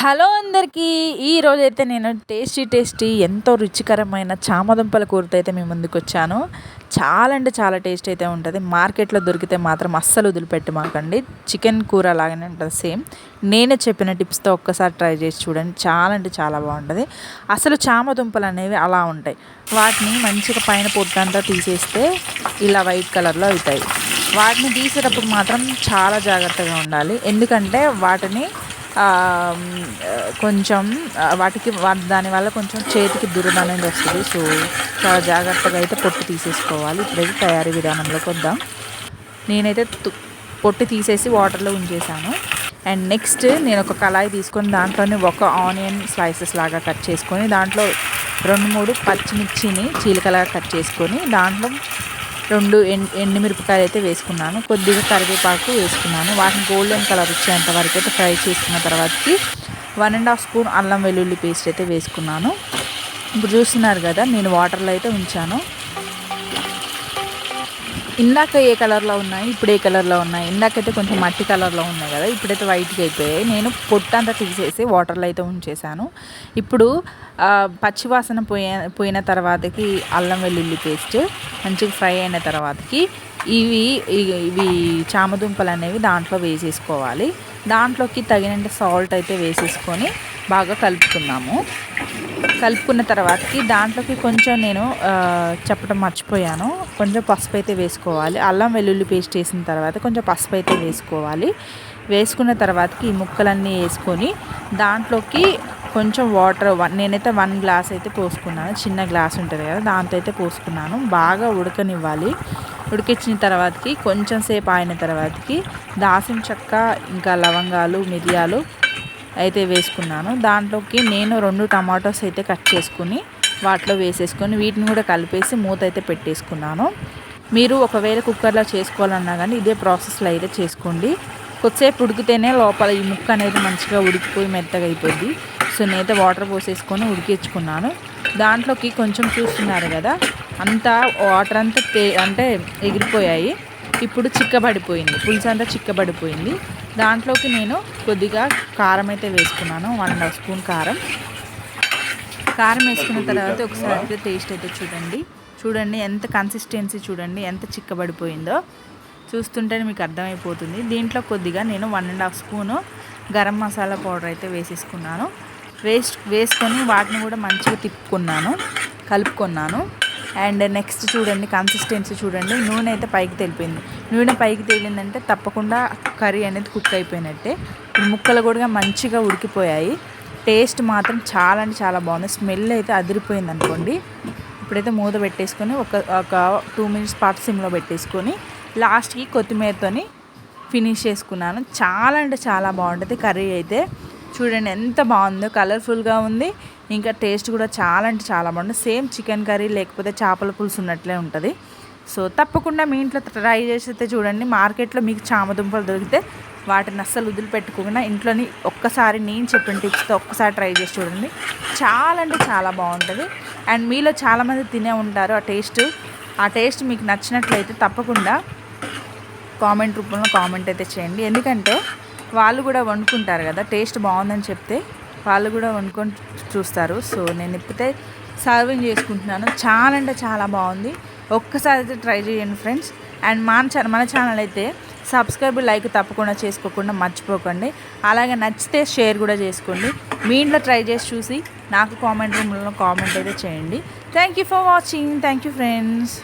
Hello అందరికీ ఈరోజు అయితే నేను టేస్టీ టేస్టీ ఎంతో రుచికరమైన చామదుంపల కూరతో అయితే మేము ముందుకు వచ్చాను చాలా అంటే చాలా టేస్ట్ అయితే ఉంటుంది. మార్కెట్లో దొరికితే మాత్రం అస్సలు వదిలిపెట్టి మాకండి. చికెన్ కూర లాగానే ఉంటుంది సేమ్. నేనే చెప్పిన టిప్స్తో ఒక్కసారి ట్రై చేసి చూడండి. చాలా అంటే చాలా బాగుంటుంది. అసలు చామదుంపలు అనేవి అలా ఉంటాయి. వాటిని మంచిగా పైన పొట్టంతా తీసేస్తే ఇలా వైట్ కలర్లో అవుతాయి. వాటిని తీసేటప్పుడు మాత్రం చాలా జాగ్రత్తగా ఉండాలి. ఎందుకంటే వాటిని కొంచెం వాటికి దానివల్ల కొంచెం చేతికి దురద అనేది వస్తుంది. సో చాలా జాగ్రత్తగా అయితే పొట్టు తీసేసుకోవాలి. ఇప్పుడైతే తయారీ విధానంలోకి వద్దాం నేనైతే పొట్టు తీసేసి వాటర్లో ఉంచేసాను అండ్ నెక్స్ట్ నేను ఒక కళాయి తీసుకొని దాంట్లోనే ఒక ఆనియన్ స్లైసెస్ లాగా కట్ చేసుకొని దాంట్లో రెండు మూడు పచ్చిమిర్చిని చీలికలాగా కట్ చేసుకొని దాంట్లో రెండు ఎండు మిరపకాయలు అయితే వేసుకున్నాను. కొద్దిగా కరివేపాకు వేసుకున్నాను. వాటిని గోల్డెన్ కలర్ వచ్చేంత వరకు అయితే ఫ్రై చేసుకున్న తర్వాతకి వన్ అండ్ హాఫ్ స్పూన్ అల్లం వెల్లుల్లి పేస్ట్ అయితే వేసుకున్నాను. ఇప్పుడు చూస్తున్నారు కదా నేను వాటర్లో అయితే ఉంచాను. ఇందాక ఏ కలర్లో ఉన్నాయి? ఇప్పుడు ఏ కలర్లో ఉన్నాయి? ఇందాకైతే కొంచెం మట్టి కలర్లో ఉన్నాయి కదా ఇప్పుడైతే వైట్గా అయిపోయాయి. నేను పొట్టంతా తీసేసి వాటర్లో అయితే ఉంచేసాను ఇప్పుడు పచ్చివాసన పోయే పోయిన తర్వాతకి అల్లం వెల్లుల్లి పేస్ట్ మంచిగా ఫ్రై అయిన తర్వాతకి ఇవి ఇవి చామదుంపలు అనేవి దాంట్లో వేసేసుకోవాలి. దాంట్లోకి తగినంత సాల్ట్ అయితే వేసేసుకొని బాగా కలుపుకున్నాము కలుపుకున్న తర్వాతకి దాంట్లోకి కొంచెం నేను చెప్పడం మర్చిపోయాను. కొంచెం పసుపు అయితే వేసుకోవాలి. అల్లం వెల్లుల్లి పేస్ట్ వేసిన తర్వాత కొంచెం పసుపు అయితే వేసుకోవాలి. వేసుకున్న తర్వాతకి ఈ ముక్కలన్నీ వేసుకొని దాంట్లోకి కొంచెం వాటర్ వన్ నేనైతే వన్ గ్లాస్ అయితే పోసుకున్నాను. చిన్న గ్లాస్ ఉంటుంది కదా దాంతో అయితే పోసుకున్నాను. బాగా ఉడకనివ్వాలి. ఉడికించిన తర్వాతకి కొంచెం సేపు ఆయిన తర్వాతకి దాసిన చెక్క ఇంకా లవంగాలు మిరియాలు అయితే వేసుకున్నాను. దాంట్లోకి నేను రెండు టమాటోస్ అయితే కట్ చేసుకుని వాటిలో వేసేసుకొని వీటిని కూడా కలిపేసి మూత అయితే పెట్టేసుకున్నాను. మీరు ఒకవేళ కుక్కర్లో చేసుకోవాలన్నా కానీ ఇదే ప్రాసెస్లో అయితే చేసుకోండి. కొద్దిసేపు ఉడికితేనే లోపల ఈ ముక్క అనేది మంచిగా ఉడికిపోయి మెత్తగా అయిపోద్ది. సో నేనైతే వాటర్ పోసేసుకొని ఉడికించుకున్నాను. దాంట్లోకి కొంచెం చూస్తున్నారు కదా అంతా వాటర్ అంతా అంటే ఎగిరిపోయాయి. ఇప్పుడు చిక్కబడిపోయింది. పులుసు అంతా చిక్కబడిపోయింది. దాంట్లోకి నేను కొద్దిగా కారం అయితే వేసుకున్నాను. వన్ అండ్ హాఫ్ స్పూన్ కారం. కారం వేసుకున్న తర్వాత ఒకసారి అయితే టేస్ట్ అయితే చూడండి. చూడండి ఎంత కన్సిస్టెన్సీ చూడండి ఎంత చిక్కబడిపోయిందో. చూస్తుంటేనే మీకు అర్థమైపోతుంది. దీంట్లో కొద్దిగా నేను one and half spoon garam masala powder అయితే వేసేసుకున్నాను. వేస్ట్ వేసుకొని వాటిని కూడా మంచిగా తిప్పుకున్నాను కలుపుకున్నాను. అండ్ నెక్స్ట్ చూడండి కన్సిస్టెన్సీ చూడండి. నూనె అయితే పైకి తెలిపింది నూనె పైకి తేలిందంటే తప్పకుండా కర్రీ అనేది కుక్ అయిపోయినట్టే. ముక్కలు కూడా మంచిగా ఉడికిపోయాయి. టేస్ట్ మాత్రం చాలా అంటే చాలా బాగుంది. స్మెల్ అయితే అదిరిపోయింది అనుకోండి. ఇప్పుడైతే మూత పెట్టేసుకొని ఒక ఒక టూ మినిట్స్ పాటు సిమ్లో పెట్టేసుకొని లాస్ట్కి కొత్తిమీరతోని ఫినిష్ చేసుకున్నాను. చాలా అంటే చాలా బాగుంటుంది కర్రీ అయితే. చూడండి ఎంత బాగుందో కలర్ఫుల్గా ఉంది. ఇంకా టేస్ట్ కూడా చాలా అంటే చాలా బాగుంటుంది. సేమ్ చికెన్ కర్రీ లేకపోతే చేపల పులుసు ఉన్నట్లే ఉంటుంది. సో తప్పకుండా మీ ఇంట్లో ట్రై చేసి అయితే చూడండి. మార్కెట్లో మీకు చామదుంపలు దొరికితే వాటిని అస్సలు వదిలిపెట్టుకోకుండా ఇంట్లోని ఒక్కసారి నేను చెప్పిన టిప్స్తో ఒక్కసారి ట్రై చేసి చూడండి. చాలా అంటే చాలా బాగుంటుంది. అండ్ మీలో చాలామంది తినే ఉంటారు ఆ టేస్ట్. ఆ టేస్ట్ మీకు నచ్చినట్లయితే తప్పకుండా కామెంట్ రూపంలో కామెంట్ అయితే చేయండి. ఎందుకంటే వాళ్ళు కూడా వండుకుంటారు కదా టేస్ట్ బాగుందని చెప్తే వాళ్ళు కూడా వండుకొని చూస్తారు. సో నేను ఇప్పుడే సర్వింగ్ చేసుకుంటున్నాను. చాలా అంటే చాలా బాగుంది. ఒక్కసారి అయితే ట్రై చేయండి ఫ్రెండ్స్. అండ్ మన మన ఛానల్ అయితే సబ్స్క్రైబ్ లైక్ తప్పకుండా చేసుకోకుండా మర్చిపోకండి. అలాగే నచ్చితే షేర్ కూడా చేసుకోండి. మీ ఇంట్లో ట్రై చేసి చూసి నాకు కామెంట్ రూమ్లో కామెంట్ అయితే చేయండి. Thank you for watching. Thank you friends.